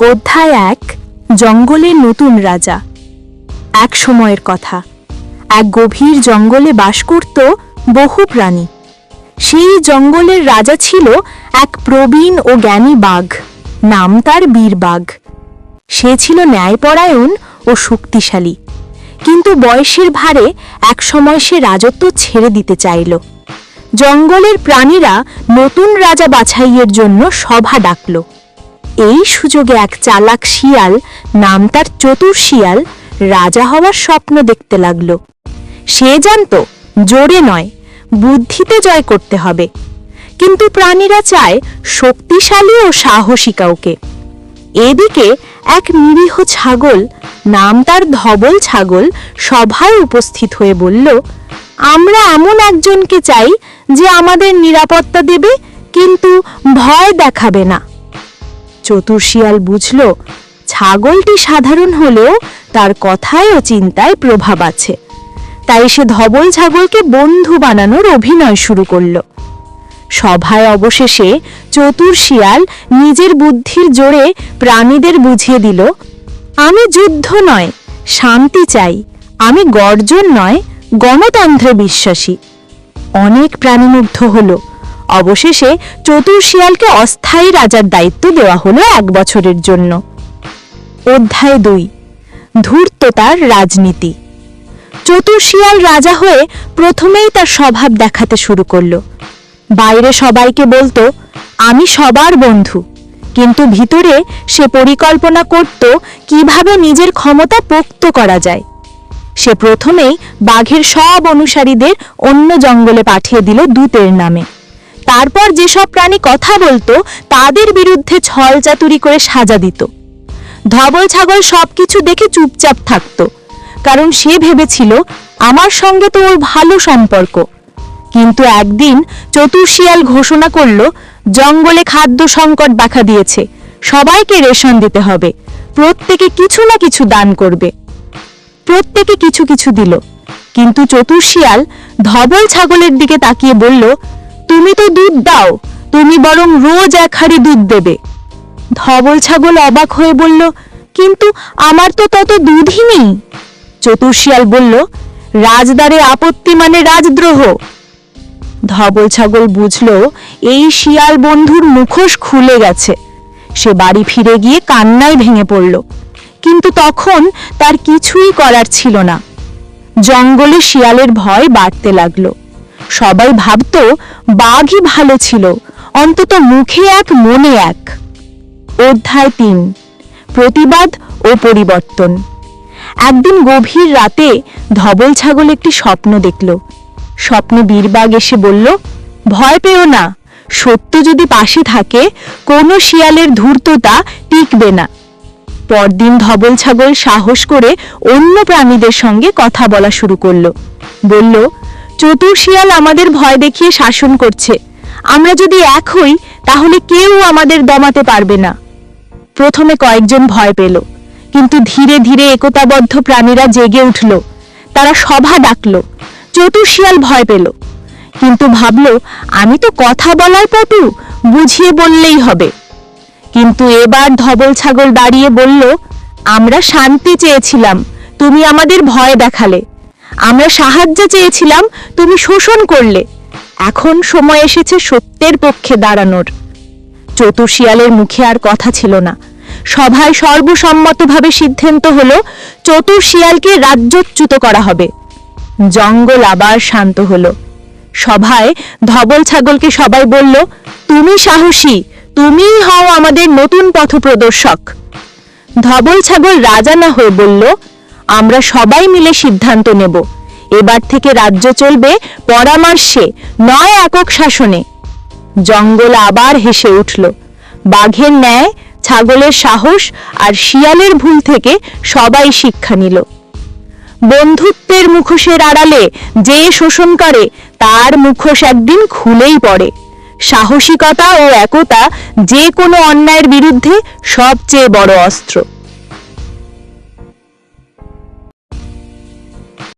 অধ্যায় এক জঙ্গলের নতুন রাজা। এক সময়ের কথা। এক গভীর জঙ্গলে বাস করত বহু প্রাণী। সেই জঙ্গলের রাজা ছিল এক প্রবীণ ও জ্ঞানী বাঘ। নাম তার বীরবাঘ সে ছিল ন্যায়পরায়ণ ও শক্তিশালী। কিন্তু বয়সের ভারে এক সময় সে রাজত্ব ছেড়ে দিতে চাইল। জঙ্গলের প্রাণীরা নতুন রাজা বাছাইয়ের জন্য সভা ডাকল। এই সুযোগে এক চালাক শিয়াল, নাম তার চতুর শিয়াল, রাজা হওয়ার স্বপ্ন দেখতে লাগল। সে জানত, জোরে নয়, বুদ্ধিতে জয় করতে হবে। কিন্তু প্রাণীরা চায় শক্তিশালী ও সাহসী কাউকে। এদিকে এক নিরীহ ছাগল, নাম তার ধবল ছাগল, সভায় উপস্থিত হয়ে বলল, আমরা এমন একজনকে চাই যে আমাদের নিরাপত্তা দেবে, কিন্তু ভয় দেখাবে না। চতুর শিয়াল বুঝল, ছাগলটি সাধারণ হলেও তার কথায় ও চিন্তায় প্রভাব আছে। তাই সে ধবল ছাগলকে বন্ধু বানানোর অভিনয় শুরু করল। সভায় অবশেষে চতুর শিয়াল নিজের বুদ্ধির জোরে প্রাণীদের বুঝিয়ে দিল, আমি যুদ্ধ নয়, শান্তি চাই। আমি গর্জন নয়, গণতন্ত্রে বিশ্বাসী। অনেক প্রাণীমুগ্ধ হলো। অবশেষে চতুর শিয়ালকে অস্থায়ী রাজার দায়িত্ব দেওয়া হলো এক বছরের জন্য। অধ্যায় দুই, ধূর্ততার রাজনীতি। চতুর শিয়াল রাজা হয়ে প্রথমেই তার স্বভাব দেখাতে শুরু করল। বাইরে সবাইকে বলতো, আমি সবার বন্ধু। কিন্তু ভিতরে সে পরিকল্পনা করত কীভাবে নিজের ক্ষমতা পোক্ত করা যায়। সে প্রথমেই বাঘের সব অনুসারীদের অন্য জঙ্গলে পাঠিয়ে দিল দূতের নামে। তারপর যেসব প্রাণী কথা বলতো, তাদের বিরুদ্ধে ছল চাতুরি করে সাজা দিত। ধবল ছাগল সবকিছু দেখে চুপচাপ থাকতো। কারণ সে ভেবেছিল, আমার সঙ্গে তো ওর ভালো সম্পর্ক। কিন্তু একদিন চতুর্শিয়াল ঘোষণা করল, জঙ্গলে খাদ্য সংকট দেখা দিয়েছে। সবাইকে রেশন দিতে হবে। প্রত্যেকে কিছু না কিছু দান করবে। প্রত্যেকে কিছু কিছু দিল। কিন্তু চতুর্শিয়াল ধবল ছাগলের দিকে তাকিয়ে বলল তুমি তো দুধ দাও, তুমি বরং রোজ এক হাড়ি দুধ দেবে। ধবল ছাগল অবাক হয়ে বলল, কিন্তু আমার তো তত দুধই নেই। চতুর্শিয়াল বলল রাজদারে আপত্তি মানে রাজদ্রোহ। ধবল ছাগল বুঝল, এই শিয়াল বন্ধুর মুখোশ খুলে গেছে। সে বাড়ি ফিরে গিয়ে কান্নায় ভেঙে পড়ল। কিন্তু তখন তার কিছুই করার ছিল না। জঙ্গলে শিয়ালের ভয় বাড়তে লাগল। সবাই ভাবতো বাঘই ভালো ছিল, অন্তত মুখে এক, মনে এক। অধ্যায় তিন, প্রতিবাদ ও পরিবর্তন। একদিন গভীর রাতে ধবল ছাগল একটি স্বপ্ন দেখল। স্বপ্নে বীরবাগ এসে বলল, ভয় পেও না, সত্য যদি পাশে থাকে, কোনো শিয়ালের ধূর্ততা টিকবে না। পরদিন ধবল ছাগল সাহস করে অন্য প্রাণীদের সঙ্গে কথা বলা শুরু করল। বলল চতুর শিয়াল আমাদের ভয় দেখিয়ে শাসন করছে। আমরা যদি এক হই, তাহলে কেউ আমাদের দমাতে পারবে না। প্রথমে কয়েকজন ভয় পেল, কিন্তু ধীরে ধীরে একতাবদ্ধ প্রাণীরা জেগে উঠল। তারা সভা ডাকলো, চতুর শিয়াল ভয় পেল। কিন্তু ভাবল, আমি তো কথা বলার পটু, বুঝিয়ে বললেই হবে। কিন্তু এবার ধবল ছাগল দাঁড়িয়ে বলল, আমরা শান্তি চেয়েছিলাম, তুমি আমাদের ভয় দেখালে। আমরা সাহায্য চেয়েছিলাম, তুমি শোষণ করলে। এখন সময় এসেছে সত্যের পক্ষে দাঁড়ানোর। চতুর শিয়ালের মুখে আর কথা ছিল না। সভায় সর্বসম্মতভাবে সিদ্ধান্ত হলো চতুর শিয়ালকে রাজ্যচ্যুত করা হবে। জঙ্গল আবার শান্ত হলো। সভায় ধবল ছাগলকে সবাই বলল, তুমি সাহসী, তুমিই হও আমাদের নতুন পথপ্রদর্শক। ধবল ছাগল রাজা না হয়ে বলল আমরা সবাই মিলে সিদ্ধান্ত নেব। এবার থেকে রাজ্য চলবে পরামর্শে, নয় একক শাসনে। জঙ্গল আবার হেসে উঠল। বাঘের ন্যায়, ছাগলের সাহস আর শিয়ালের ভুল থেকে সবাই শিক্ষা নিল। বন্ধুত্বের মুখোশের আড়ালে যে শোষণ করে, তার মুখোশ একদিন খুলেই পড়ে। সাহসিকতা ও একতা যে কোনো অন্যায়ের বিরুদ্ধে সবচেয়ে বড় অস্ত্র।